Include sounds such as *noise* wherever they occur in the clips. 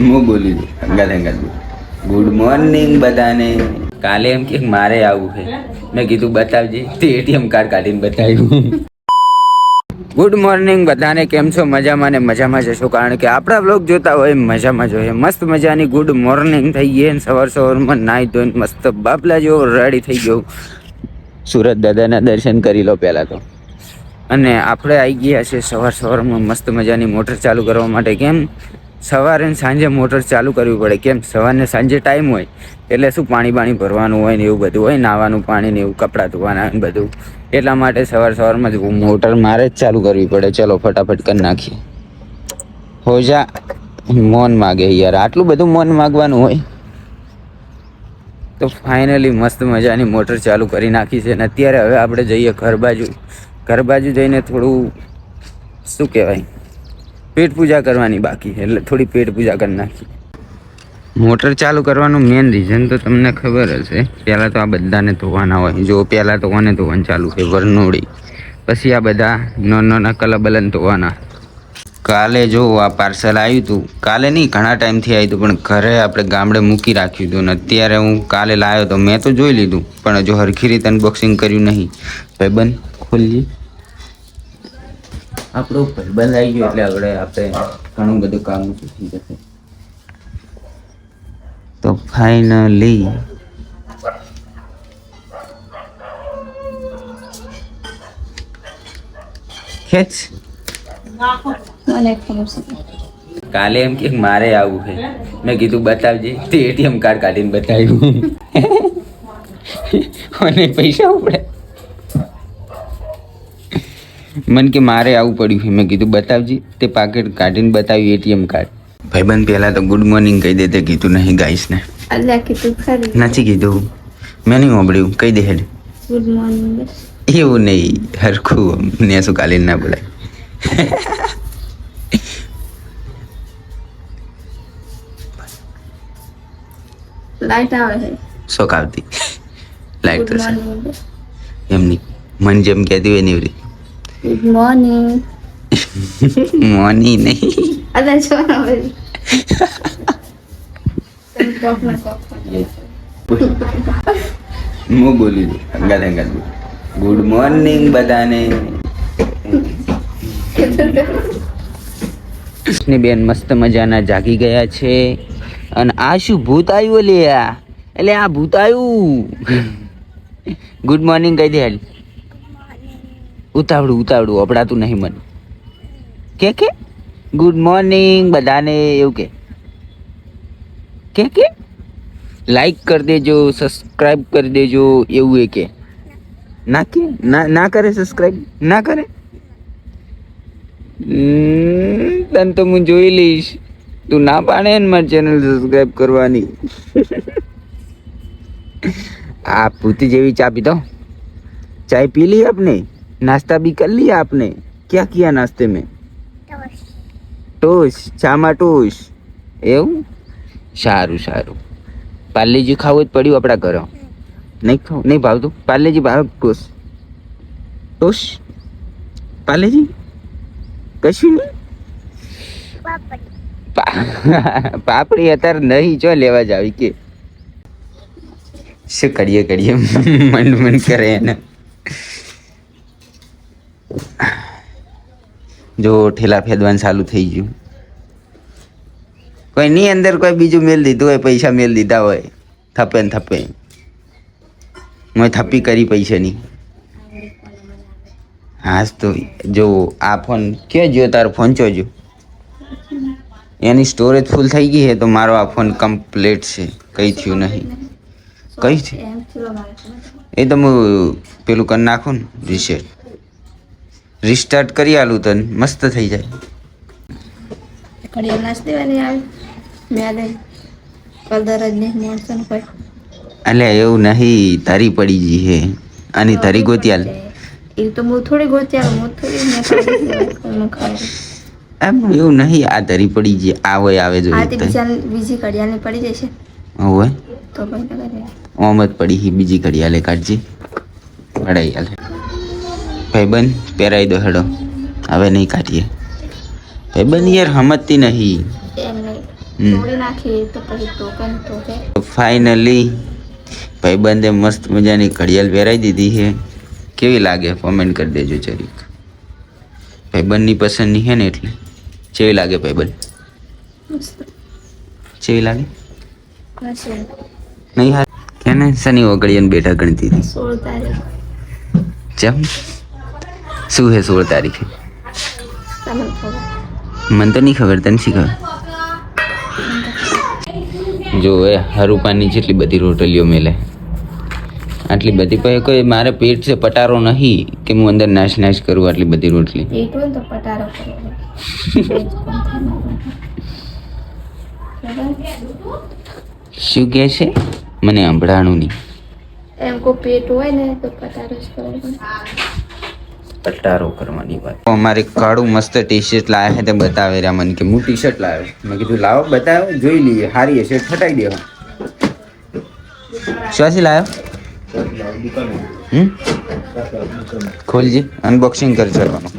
હું બોલી good morning બધાને. કાલે એમ કે મારે આવું છે. મેં કીધું બતાવજે. તે એટીએમ કાર્ડ કાઢીને બતાવ્યું. ગુડ મોર્નિંગ બધાને. કેમ છો? મજામાં ને મજામાં જશો કારણ કે આપણા બ્લોગ જોતા હોય મજામાં જોઈએ મસ્ત મજાની ગુડ મોર્નિંગ થઈ ગઈ ને સવાર સવારમાં નાહી ધોઈને મસ્ત બાપલા જેવો રેડી થઈ ગયો. સુરત દાદાના દર્શન કરી લો પહેલાં તો. અને આપણે આવી ગયા છે સવાર સવારમાં મસ્ત મજાની મોટર ચાલુ કરવા માટે. કેમ? સવારે ને સાંજે મોટર ચાલુ કરવી પડે. કેમ? સવારને સાંજે ટાઈમ હોય, એટલે શું પાણી બાણી ભરવાનું હોય ને એવું બધું હોય, નાવાનું પાણી ને એવું, કપડાં ધોવાના ને બધું. એટલા માટે સવાર સવારમાં જ મોટર મારે જ ચાલુ કરવી પડે. ચલો, ફટાફટ કરી નાખીએ. હોજા, મોન માગે યાર. આટલું બધું મોન માગવાનું હોય. તો ફાઇનલી મસ્ત મજાની મોટર ચાલુ કરી નાખી છે. અને અત્યારે હવે આપણે જઈએ ઘર બાજુ. ઘર બાજુ જઈને થોડું, શું કહેવાય? પેટ પૂજા કરવાની બાકી એટલે થોડી પેટ પૂજા કરી નાખી. મોટર ચાલુ કરવાનું મેઇન રીઝન તો તમને ખબર હશે, પહેલાં તો આ બધાને ધોવાના હોય. જો પહેલાં તો કોને ધોવાનું ચાલુ છે, વરનોળી. પછી આ બધા નાના નાના કલબલન ધોવાના. કાલે જો આ પાર્સલ આવ્યું હતું કાલે નહીં, ઘણા ટાઈમથી આવ્યું હતું પણ ઘરે આપણે ગામડે મૂકી રાખ્યું હતું ને અત્યારે હું કાલે લાવ્યો તો મેં તો જોઈ લીધું, પણ હજુ હરખી રીતે અનબોક્સિંગ કર્યું નહીં. ભાઈબંધ, ખોલીએ. આપણો ભાઈબંધ આવી ગયો એટલે આપણે આપણે ઘણું બધું કામ થઈ જશે. તો ફાઇનલી ખેંચ. કાલે એમ કે મારે આવું છે. મેં કીધું બતાવજે. તે એટીએમ કાર્ડ કાઢીને બતાવ્યું. *laughs* અને પૈસા ઉપડે. મન કે મારે આવું પડ્યું છે. મેં કીધું બતાવજી તે પાકેટ કાઢીને બતાવ્યું એટીએમ કાર્ડ. ભાઈબંધ પહેલા તો ગુડ મોર્નિંગ કહી દે તે કીધું નહીં ગાઈશ ને. કીધું નથી કીધું. મેં નહીં સાંભળ્યું કહી દે હેડ. ગુડ મોર્નિંગ એવું નહીં. હરખું ને શું કાલે ના બોલાય. લાઈટ આવે છે. શોખ આવતી. લાઈટ થશે એમની મન જેમ કહેતી હોય ને એવી ગુડ મોર્નિંગ મોની નહીં અલ્યા છો હું બોલી દઉં અંગાત અંગાત ગુડ મોર્નિંગ બધાને ની બેન મસ્ત મજાના જાગી ગયા છે. અને આ શું ભૂત આવ્યું લે આ? એટલે આ ભૂત આવ્યું. *laughs* ગુડ મોર્નિંગ કહી દે હાલ. ઉતાવળું ઉતાવળું અપડાતું નહીં મન. કે કે? ગુડ મોર્નિંગ બધાને એવું કે. કે કે? લાઈક કરી દેજો સબસ્ક્રાઈબ કરી દેજો, એવું એ કે. ના કે? ના ના કરે સબસ્ક્રાઈબ ના કરે? તને તો હું જોઈ લઈશ. તું ના પાડે ને મારી ચેનલ સબસ્ક્રાઈબ કરવાની. *laughs* આ પૂતી જેવી ચા પીધો? ચાય પી લઈ આપને? नाश्ता भी कर लिया आपने क्या किया नाश्ते में ટોસ ચામાં ટોસ એવું સારું સારું પાર્લેજી ખાવું જ પડ્યું આપણા ઘરે નહીં ખાવું નહીં ભાવતું પાર્લેજી ભાવ ટોસ ટોસ પાર્લેજી કશું નહીં પા- પાપડી અત્યારે નહીં જો લેવા જ આવી કે શું કરીએ કરીએ મન મન કરે એને જો ઠેલા ફેદવાનું ચાલુ થઈ ગયું. કોઈ ની અંદર કોઈ બીજું મેલ દીધું હોય, પૈસા મેલ દીધા હોય થપે ને થપે મેં થપ્પી કરી પૈસાની. હા, તો જો આ ફોન કયો જો તારો ફોન ચોજો એની સ્ટોરેજ ફૂલ થઈ ગઈ છે, તો મારો આ ફોન કમ્પ્લીટ છે. કઈ થયું નહીં. કઈ મારે એ તો હું પેલું કરી નાખું ને રીસેટ રિસ્ટાર્ટ કરી આલું તને મસ્ત થઈ જાય. કડી નાચ દેવાની આવે. મેં કલર જ નહીં મળશે કોઈ. અલ્યા એવું નહીં તારી પડી ગઈ હે. આની તારી ગોતી આલ એ તો હું થોડી ગોત્યા હું થોડી મેં એમ એવું નહીં આ તારી પડી ગઈ આ હોય આવે આ તે બીજા બીજી કડિયાની પડી જશે. હોય? તો ભાઈ ઓમ જ પડી હી બીજી ઘડિયાળે કાઢજી. પડાઈ આલે. ભાઈબંધ પહેરાઈ દો હેડો. હવે નહીં કાઢીએ. ભાઈબંધ યાર સમજતી નહીં. ફાઇનલી ભાઈબંધે મસ્ત મજાની ઘડિયાળ પહેરાઈ દીધી છે. કેવી લાગે? કોમેન્ટ કરી દેજો જરીક. ભાઈબંધની પસંદની છે ને એટલે. કેવી લાગે ભાઈબંધ? કેવી લાગે? નહીં હા કે ને શનિ ઓગળીને બેઠા ગણતી હતી જેમ શું છે સોળ તારીખે? મને તો નહીં ખબર તને શી ખબર? જો એ હરુપાની જેટલી બધી રોટલીઓ મેલે. આટલી બધી પછી કોઈ મારે પેટ છે પટારો નહીં કે હું અંદર નાશ નાશ કરું આટલી બધી રોટલી. શું કહે છે? મને સંભળાણું નહીં. એમ કો પેટ હોય ને તો પટારો જ કરવો પડે પટારો કરવાની વાત. અમારે કાળું મસ્ત ટી શર્ટ લાવ્યા છે તે બતાવે રહ્યા મને કે હું ટી શર્ટ લાવ્યો. મેં કીધું, લાવો, બતાવો, જોઈ લઈએ સારી હશે ફટાઈ દેવા શ્વાસી લાવ્યો ખોલજી અનબોક્સિંગ કરી ચડવાનું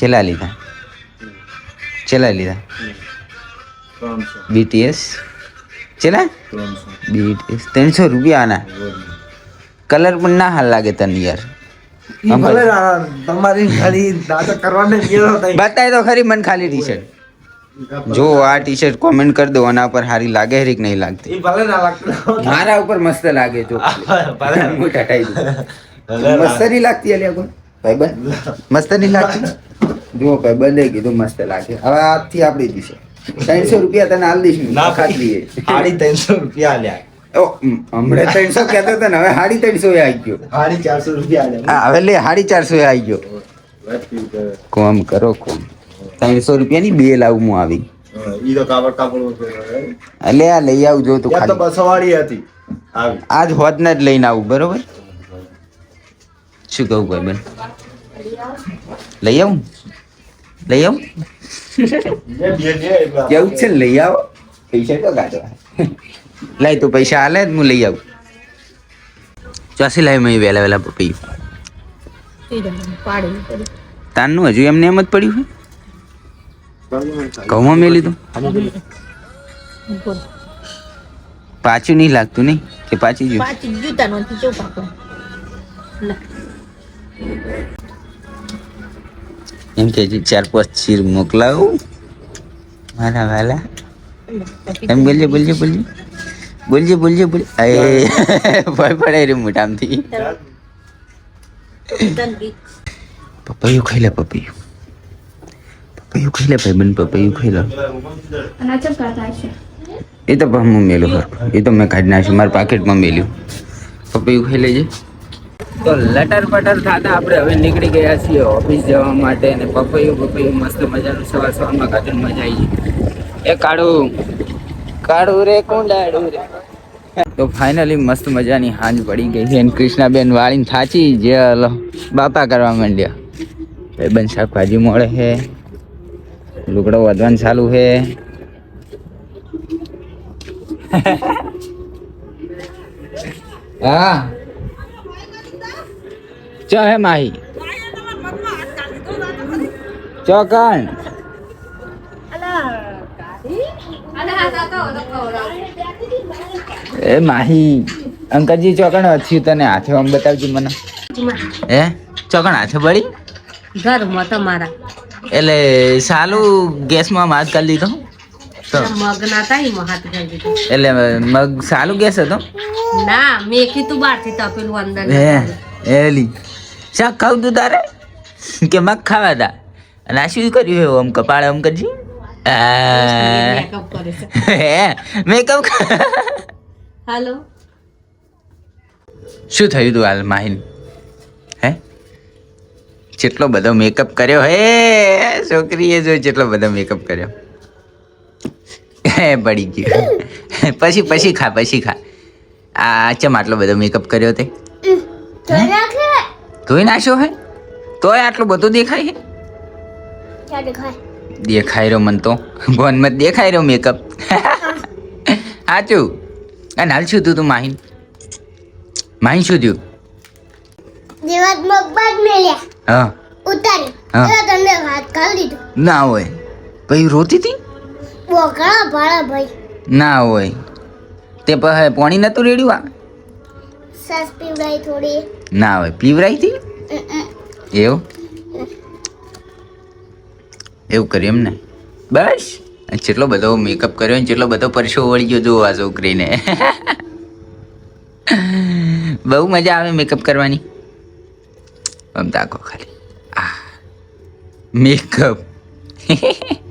છેલ્લા લીધા. છેલ્લા લીધા. બીટીએસ છેલ્લા? બીટીએસ ત્રણસો રૂપિયા આના. કલર પણ ના હાલ લાગે તને યાર. બતાય તો ખરી મને ખાલી ટી શર્ટ જો આ ટી શર્ટ કોમેન્ટ કરી દો આના પર સારી લાગે હરી કે નહીં લાગતી. મારા ઉપર મસ્ત લાગે જો *laughs* *laughs* મસ્ત નહીં લાગતી અલ્યા ભાઈ મસ્ત નહીં લાગતી? જુઓ ભાઈબંધે કીધું મસ્ત લાગે. હવે આજથી આપણી દિશે ત્રણસો રૂપિયા તને હાલ દઈશ. ના ખાતરી. સાડી ત્રણસો રૂપિયા આલ્યા. હમણાં ત્રણસો કહેતો હતો ને હવે સાડી ત્રણસો એ આવી ગયો. સાડી ચારસો રૂપિયા હવે લે સાડી ચારસો એ આવી ગયો. કોમ કરો કોમ. ત્રણસો રૂપિયાની બે લાવું હું આવી. હા, ઈ તો કાપડ કાપડ એટલે આ લઈ આવજો તો ખાલી. બસો વાળી હતી. આવી. આજ હોદના જ લઈને આવું બરોબર? શું કહું ભાઈ બેન? લઈ આવું લઈ આવું. કેવું છે લઈ આવો પૈસા તો કાઢવા લઈ તું પૈસા હાલે જ હું લઈ આવું ચોસી લાવી મેં વહેલા વહેલા પપૈયું પડી તાનનું હજુ એમને એમ જ પડ્યું છે ઘઉંમાં મેં લીધું પાછું નહીં લાગતું નહીં કે પાછી ગયું પાછી જૂતા નથી પાકો એમ કે હજી ચાર પાંચ ચીર મોકલાવું મારા વાલા એમ બોલજે બોલજે બોલજે બોલજે બોલજે બોલ અરે ભય પડે રે મોટામથી પપૈયું ખાઈ લે પપૈયું પપૈયું ખાઈ લે ભાઈ બન પપૈયું ખાઈ લે અને ચમ થાય છે એ તો પણ હું મેલું હરખું એ તો મેં કાઢી નાખ્યું મારા પાકેટમાં મેલ્યું પપૈયું ખાઈ લેજે તો લટર પટર થતા આપણે હવે નીકળી ગયા છીએ ઓફિસ જવા માટે અને પપૈયું પપૈયું મસ્ત મજાનું સવાર સવારમાં કાઢીને મજા આવી એ કાઢું કાઢું રે કુંડાડું રે. તો ફાઇનલી મસ્ત મજાની હાંજ પડી ગઈ છે અને કૃષ્ણાબેન વાળીને થાચી જે બાપા કરવા માંડ્યા. ભાઈબંધ શાકભાજી મળે છે. લુગડો વધવાનું ચાલુ છે. *laughs* હા. ચો હે માહી? ચોકણ એ માહી અંકલજી ચોકણ થયું તને હાથે આમ બતાવજો મને? હે? ચોકણ હાથે પડી? ઘરમાં તમારા. એટલે સાલું ગેસમાં હાથ કરી દીધો તો? મગ ના થાય હાથ કરી એટલે મગ સાલું ગેસ હતો? ના મેં કીધું બહારથી તપેલું અંદર એલી શાક ખાવું તું તારે? કે મગ ખાવા તા અને આ શું કર્યું એવું આમ કપાળ આમ કરજી. આ. મેકઅપ હે મેકઅપ હાલો. શું થયું તું હાલ માહિન? હે? જેટલો બધો મેકઅપ કર્યો હે છોકરીએ જો જેટલો બધો મેકઅપ કર્યો. હે પડી ગયું. પછી પછી ખા પછી ખા. આ ચમ આટલો બધો મેકઅપ કર્યો તે? ધોઈ નાખ્યો હે? તોય આટલું બધું દેખાય હે? દેખાય? રહ્યો મન તો. ફોનમાં દેખાય રહ્યો મેકઅપ સાચું અને હાલ શું તું તું માહિન? માહિન શું થયું? જેવા મગબાદ મેલ્યા. હા. ઉતારી. હા. તમને હાથ કાઢી દીધો. ના હોય. પછી રોતી હતી ભાઈ. ના હોય. તે પછી પાણી નતું રેડ્યું આ? સાસ પીવડાઈ થોડી. ના હોય પીવરાઈ હતી. એવું? એવું કર્યું એમ ને બસ જેટલો બધો મેકઅપ કર્યો ને જેટલો બધો પરસો વળી ગયો જો આ છોકરીને. બહુ મજા આવે મેકઅપ કરવાની. આમ તાકો ખાલી. આ. મેકઅપ *laughs*